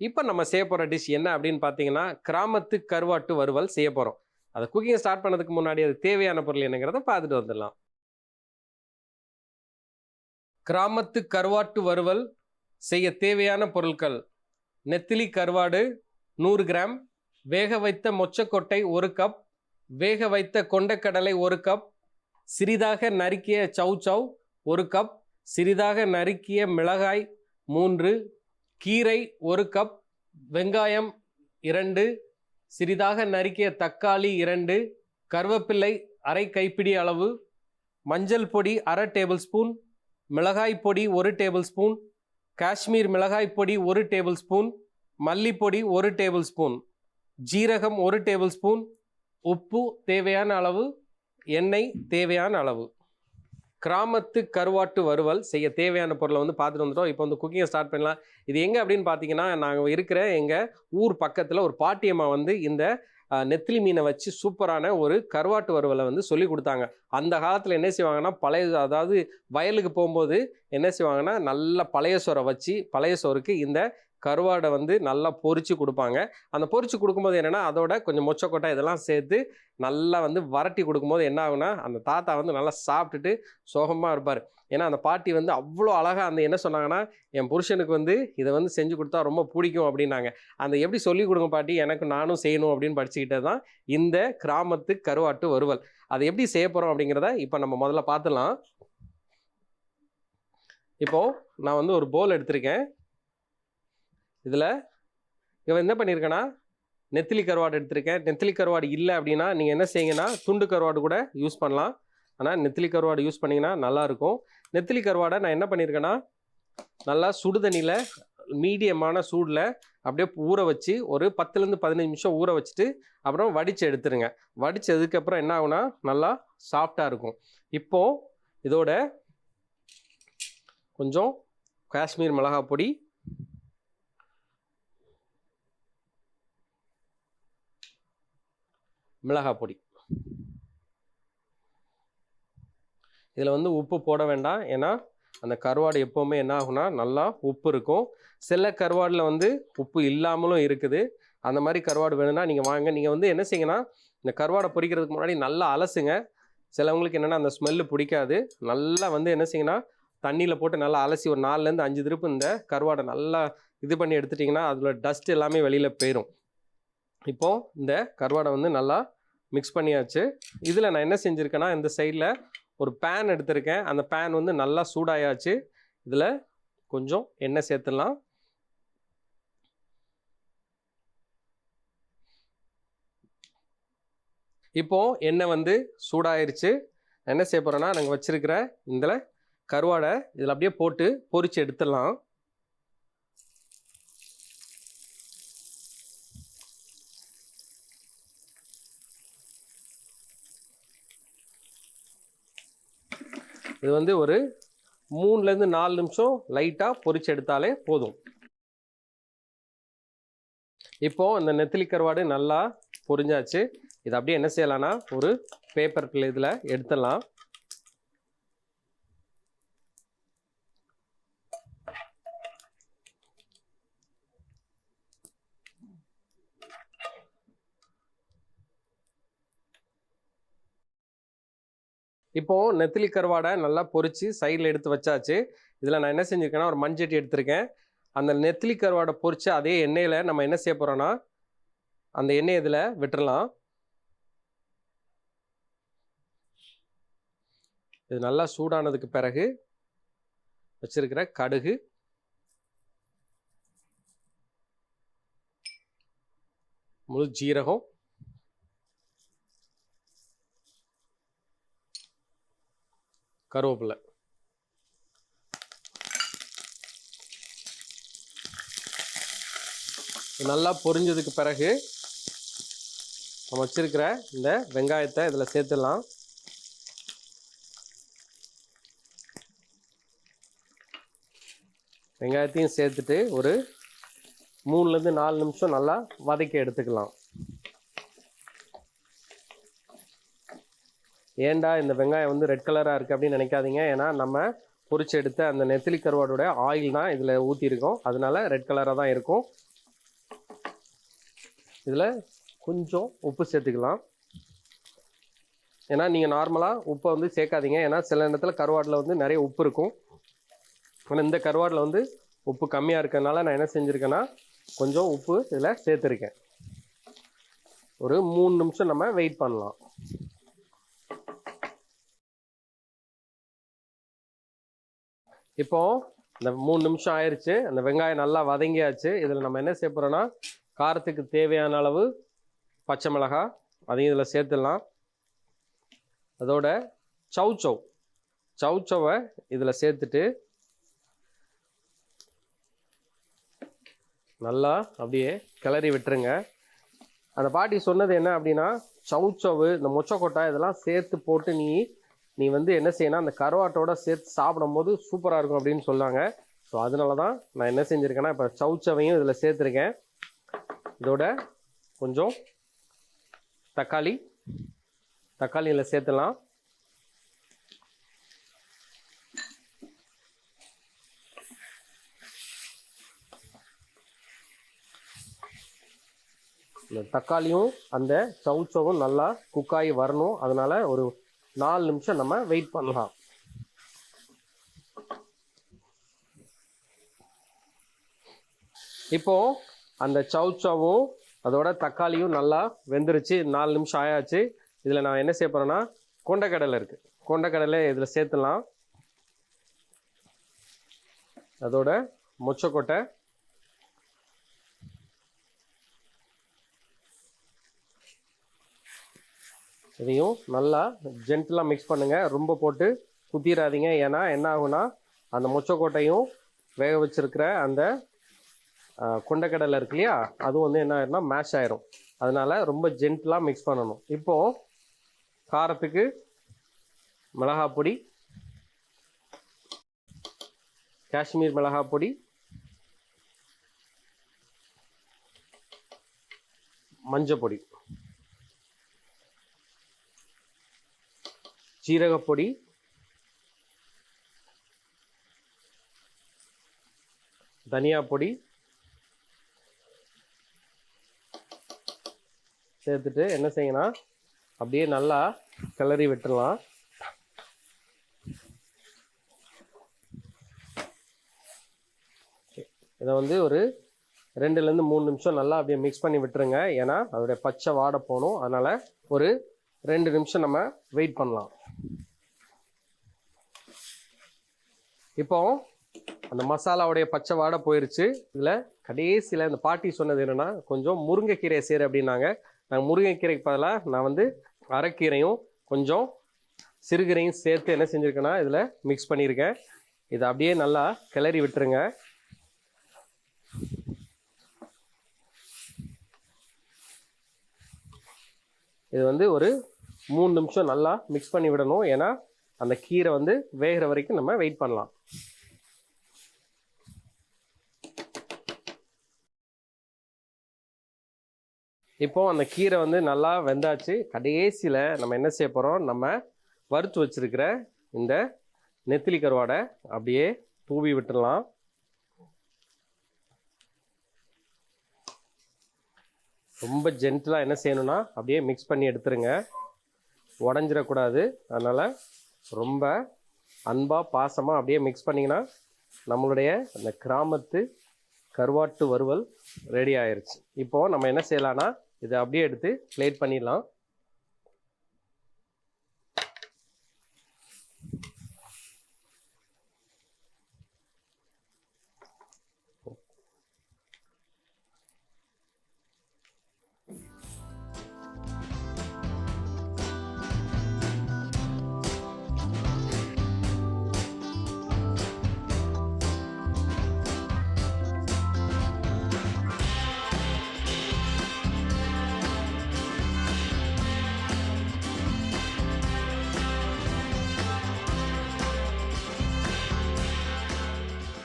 இப்போ நம்ம செய்ய போகிற டிஷ் என்ன அப்படின்னு பார்த்தீங்கன்னா கிராமத்து கருவாட்டு வறுவல் செய்ய போகிறோம் அதை குக்கிங் ஸ்டார்ட் பண்ணதுக்கு முன்னாடி அது தேவையான பொருள் என்னங்கிறத பார்த்துட்டு வந்துடலாம். கிராமத்து கருவாட்டு வறுவல் செய்ய தேவையான பொருட்கள். நெத்திலி கருவாடு நூறு கிராம் வேக வைத்த மொச்சக்கொட்டை ஒரு கப் வேக வைத்த கொண்டைக்கடலை ஒரு கப் சிறிதாக நறுக்கிய சௌ சௌ ஒரு கப் சிறிதாக நறுக்கிய மிளகாய் மூன்று கீரை ஒரு கப் வெங்காயம் இரண்டு சிறிதாக நறுக்கிய தக்காளி இரண்டு கருவேப்பிள்ளை அரை கைப்பிடி அளவு மஞ்சள் பொடி அரை டேபிள் ஸ்பூன் மிளகாய் பொடி ஒரு டேபிள் ஸ்பூன் காஷ்மீர் மிளகாய் பொடி ஒரு டேபிள் ஸ்பூன் மல்லிப்பொடி ஒரு டேபிள் ஸ்பூன் ஜீரகம் ஒரு டேபிள் ஸ்பூன் உப்பு தேவையான அளவு எண்ணெய் தேவையான அளவு. கிராமத்து கருவாட்டு வறுவல் செய்ய தேவையான பொருளை வந்து பார்த்துட்டு வந்துட்டோம். இப்போ வந்து குக்கிங்கை ஸ்டார்ட் பண்ணலாம். இது எங்கே அப்படின்னு பார்த்தீங்கன்னா நாங்கள் இருக்கிற எங்கள் ஊர் பக்கத்தில் ஒரு பாட்டியம்மா வந்து இந்த நெத்திலி மீனை வச்சு சூப்பரான ஒரு கருவாட்டு வறுவலை வந்து சொல்லி கொடுத்தாங்க. அந்த காலத்தில் என்ன செய்வாங்கன்னா பழைய அதாவது வயலுக்கு போகும்போது என்ன செய்வாங்கன்னா நல்ல பழைய சோறை வச்சு பழைய சோறுக்கு இந்த கருவாடை வந்து நல்லா பொறிச்சு கொடுப்பாங்க. அந்த பொறிச்சு கொடுக்கும்போது என்னென்னா அதோட கொஞ்சம் மொச்சக்கொட்டை இதெல்லாம் சேர்த்து நல்லா வந்து வரட்டி கொடுக்கும்போது என்ன ஆகுனா அந்த தாத்தா வந்து நல்லா சாப்பிட்டுட்டு சோகமாக இருப்பார். ஏன்னா அந்த பாட்டி வந்து அவ்வளோ அழகாக அந்த என்ன சொன்னாங்கன்னா என் புருஷனுக்கு வந்து இதை வந்து செஞ்சு கொடுத்தா ரொம்ப பிடிக்கும் அப்படின்னாங்க. அந்த எப்படி சொல்லிக் கொடுங்க பாட்டி எனக்கு நானும் செய்யணும் அப்படின்னு படிச்சுக்கிட்டே தான் இந்த கிராமத்து கருவாட்டு வறுவல். அதை எப்படி செய்ய போகிறோம் அப்படிங்கிறத இப்போ நம்ம முதல்ல பார்த்துலாம் இப்போது நான் வந்து ஒரு போல் எடுத்திருக்கேன். இதில் இவன் என்ன பண்ணியிருக்கேன்னா நெத்திலி கருவாடு எடுத்திருக்கேன். நெத்திலி கருவாடு இல்லை அப்படின்னா நீங்கள் என்ன செய்யுங்கன்னா துண்டு கருவாடு கூட யூஸ் பண்ணலாம். ஆனால் நெத்திலி கருவாடு யூஸ் பண்ணிங்கன்னா நல்லாயிருக்கும் நெத்திலி கருவாடை நான் என்ன பண்ணியிருக்கேன்னா நல்லா சுடு தண்ணியில் மீடியமான சூடில் அப்படியே ஊற வச்சு ஒரு பத்துலேருந்து பதினஞ்சு நிமிஷம் ஊற வச்சுட்டு அப்புறம் வடித்து எடுத்துருங்க. வடித்ததுக்கப்புறம் என்ன ஆகுனா நல்லா சாஃப்டாக இருக்கும். இப்போது இதோட கொஞ்சம் காஷ்மீர் மிளகாய் பொடி மிளகாய் பொடி இதில் வந்து உப்பு போட வேண்டாம். ஏன்னா அந்த கருவாடு எப்போவுமே என்ன ஆகுனா நல்லா உப்பு இருக்கும். சில கருவாடில் வந்து உப்பு இல்லாமலும் இருக்குது. அந்த மாதிரி கருவாடு வேணும்னா நீங்கள் வாங்க. நீங்கள் வந்து என்ன செய்யுங்கன்னா இந்த கருவாடை பொரிக்கிறதுக்கு முன்னாடி நல்லா அலசுங்க. சிலவங்களுக்கு என்னென்னா அந்த ஸ்மெல்லு பிடிக்காது. நல்லா வந்து என்ன செய்யுங்கன்னா தண்ணியில் போட்டு நல்லா அலசி ஒரு நாலுலேருந்து அஞ்சு திருப்பு இந்த கருவாடை நல்லா இது பண்ணி எடுத்துட்டிங்கன்னா அதில் டஸ்ட் எல்லாமே வெளியில் போயிடும் இப்போது இந்த கருவாடை வந்து நல்லா மிக்ஸ் பண்ணியாச்சு. இதில் நான் என்ன செஞ்சுருக்கேன்னா இந்த சைடில் ஒரு பேன் எடுத்திருக்கேன். அந்த பேன் வந்து நல்லா சூடாயாச்சு. இதில் கொஞ்சம் எண்ணெய் சேர்த்துடலாம். இப்போது எண்ணெய் வந்து சூடாயிருச்சு. என்ன செய்ய போகிறேன்னா நாங்கள் வச்சுருக்கிற இந்த கருவாடை இதில் அப்படியே போட்டு பொறிச்சு எடுத்துடலாம். இது வந்து ஒரு மூணுலேருந்து நாலு நிமிஷம் லைட்டாக பொறிச்சு எடுத்தாலே போதும். இப்போ இந்த நெத்திலி கருவாடு நல்லா பொரிஞ்சாச்சு. இது அப்படியே என்ன செய்யலாம்னா ஒரு பேப்பர் இதில் எடுத்துடலாம். இப்போ நெத்திலி கருவாடை நல்லா பொரிச்சு சைடில் எடுத்து வச்சாச்சு. இதில் நான் என்ன செஞ்சுருக்கேன்னா ஒரு மண்சட்டி எடுத்திருக்கேன். அந்த நெத்திலி கருவாடை பொறிச்சு அதே எண்ணெயில் நம்ம என்ன செய்ய போகிறோன்னா அந்த எண்ணெய் இதில் விட்டுறலாம். இது நல்லா சூடானதுக்கு பிறகு வச்சிருக்கிற கடுகு. முழு ஜீரகம். கருவேப்பிலை. நல்லா பொரிஞ்சதுக்கு பிறகு நம்ம வச்சிருக்கிற இந்த வெங்காயத்தை இதில் சேர்த்துடலாம். வெங்காயத்தையும் சேர்த்துட்டு ஒரு மூணுலேருந்து நாலு நிமிஷம் நல்லா வதக்கி எடுத்துக்கலாம். ஏன்டா இந்த வெங்காயம் வந்து ரெட் கலராக இருக்குது அப்படின்னு நினைக்காதீங்க. ஏன்னா நம்ம பொறிச்சு எடுத்த அந்த நெத்திலி கருவாடோட ஆயில் தான் இதில் ஊற்றிருக்கோம் அதனால ரெட் கலராக தான் இருக்கும். இதில் கொஞ்சம் உப்பு சேர்த்துக்கலாம். ஏன்னா நீங்கள் நார்மலாக உப்பை வந்து சேர்க்காதீங்க. ஏன்னா சில நேரத்தில் கருவாட்டில் வந்து நிறைய உப்பு இருக்கும். ஆனால் இந்த கருவாட்டில் வந்து உப்பு கம்மியாக இருக்கிறதுனால நான் என்ன செஞ்சுருக்கேன்னா கொஞ்சம் உப்பு இதில் சேர்த்துருக்கேன். ஒரு மூணு நிமிஷம் நம்ம வெயிட் பண்ணலாம். இப்போ இந்த மூணு நிமிஷம் ஆயிடுச்சு அந்த வெங்காயம் நல்லா வதங்கியாச்சு. இதில் நம்ம என்ன செய்ய போகிறோன்னா காரத்துக்கு தேவையான அளவு பச்சை மிளகாய் அதையும் இதில் சேர்த்துடலாம். அதோட சவு சவ் சவு சவை இதில் சேர்த்துட்டு நல்லா அப்படியே கிளறி விட்டுருங்க. அந்த பாட்டி சொன்னது என்ன அப்படின்னா சவு சவு இந்த மொச்சக்கொட்டை இதெல்லாம் சேர்த்து போட்டு நீ நீ வந்து என்ன செய்யணும் அந்த கருவாட்டோட சேர்த்து சாப்பிடும்போது சூப்பராக இருக்கும் அப்படின்னு சொன்னாங்க. ஸோ அதனால தான் நான் என்ன செஞ்சுருக்கேன்னா இப்போ சவுச்சவையும் இதில் சேர்த்துருக்கேன். இதோட கொஞ்சம் தக்காளி தக்காளி இதில் சேர்த்துலாம். இந்த தக்காளியும் அந்த சவுச்சவும் நல்லா குக்காகி வரணும். அதனால ஒரு நாலு நிமிஷம் நம்ம வெயிட் பண்ணலாம். இப்போ அந்த சவுச்சாவும் அதோட தக்காளியும் நல்லா வெந்துருச்சு. நாலு நிமிஷம் ஆயாச்சு. இதில் நான் என்ன செய்ய கொண்டைக்கடலை கொண்டக்கடலை இருக்கு. கொண்டக்கடலை இதில் சேர்த்துலாம். அதோட மொச்சக்கொட்டை இதையும் நல்லா ஜென்டிலாக மிக்ஸ் பண்ணுங்கள் ரொம்ப போட்டு குத்திடாதீங்க ஏன்னா என்ன ஆகும்னா அந்த மொச்சக்கோட்டையும் வேக வச்சிருக்கிற அந்த கொண்டக்கடலை இருக்கு இல்லையா? அதுவும் வந்து என்ன ஆயிரும்னா மேஷ் ஆயிரும். அதனால் ரொம்ப ஜென்டிலாக மிக்ஸ் பண்ணணும். இப்போது காரத்துக்கு மிளகாய் பொடி காஷ்மீர் மிளகாய் பொடி மஞ்சள் பொடி. ஜீரகப்பொடி தனியா பொடி சேர்த்துட்டு என்ன செய்யணும் அப்படியே நல்லா கிளறி விட்டுறலாம் இதை வந்து ஒரு ரெண்டுலேருந்து மூணு நிமிஷம் நல்லா அப்படியே மிக்ஸ் பண்ணி விட்டுருங்க. ஏன்னா அதோடைய பச்சை வாடை போகணும். அதனால் ஒரு ரெண்டு நிமிஷம் நம்ம வெயிட் பண்ணலாம். இப்போ அந்த மசாலாவுடைய பச்சை வாடை போயிருச்சு. இதில் கடைசியில் இந்த பாட்டி சொன்னது என்னென்னா கொஞ்சம் முருங்கைக்கீரை சேரு அப்படின்னாங்க. நாங்கள் முருங்கைக்கீரைக்கு பதிலாக நான் வந்து அரைக்கீரையும் கொஞ்சம் சிறுகீரையும் சேர்த்து என்ன செஞ்சுருக்கேன்னா இதில் மிக்ஸ் பண்ணியிருக்கேன் இதை அப்படியே நல்லா கிளறி விட்டுருங்க. இது வந்து ஒரு மூணு நிமிஷம் நல்லா மிக்ஸ் பண்ணி விடணும். ஏன்னா அந்த கீரை வந்து வேகிற வரைக்கும் நம்ம வெயிட் பண்ணலாம். இப்போ அந்த கீரை வந்து நல்லா வெந்தாச்சு. கடைசியில் நம்ம என்ன செய்ய போகிறோம் நம்ம வறுத்து வச்சிருக்கிற இந்த நெத்திலி கருவாடை அப்படியே தூவி விட்டுடலாம். ரொம்ப ஜென்டிலாக என்ன செய்யணும்னா அப்படியே மிக்ஸ் பண்ணி எடுத்துருங்க. உடஞ்சிடக்கூடாது. அதனால் ரொம்ப அன்பாக பாசமாக அப்படியே மிக்ஸ் பண்ணிங்கன்னா நம்மளுடைய அந்த கிராமத்து கருவாட்டு வறுவல் ரெடி ஆயிடுச்சு இப்போது நம்ம என்ன செய்யலான்னா இதை அப்படியே எடுத்து பிளேட் பண்ணிடலாம்.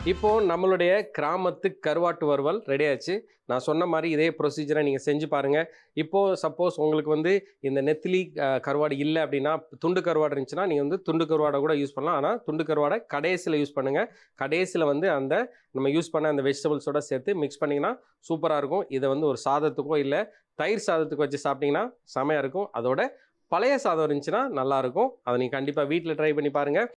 இப்போ நம்மளுடைய கிராமத்து கருவாட்டு வறுவல் ரெடி ஆச்சு. நான் சொன்ன மாதிரி இதே ப்ரொசீஜரை நீங்கள் செஞ்சு பாருங்கள் இப்போது சப்போஸ் உங்களுக்கு வந்து இந்த நெத்திலி கருவாடு இல்லை அப்படின்னா துண்டு கருவாடு இருந்துச்சுன்னா நீங்கள் வந்து துண்டு கருவாடை கூட யூஸ் பண்ணலாம். ஆனால் துண்டு கருவாடை கடைசியில் யூஸ் பண்ணுங்கள் கடைசியில் வந்து அந்த நம்ம யூஸ் பண்ண அந்த வெஜிடபிள்ஸோட சேர்த்து மிக்ஸ் பண்ணிங்கன்னா சூப்பராக இருக்கும். இதை வந்து ஒரு சாதத்துக்கோ இல்லை தயிர் சாதத்துக்கு வச்சு சாப்பிட்டிங்கன்னா செமையாக இருக்கும். அதோட பழைய சாதம் இருந்துச்சுன்னா நல்லாயிருக்கும் அதை நீங்கள் கண்டிப்பாக வீட்டில் ட்ரை பண்ணி பாருங்கள்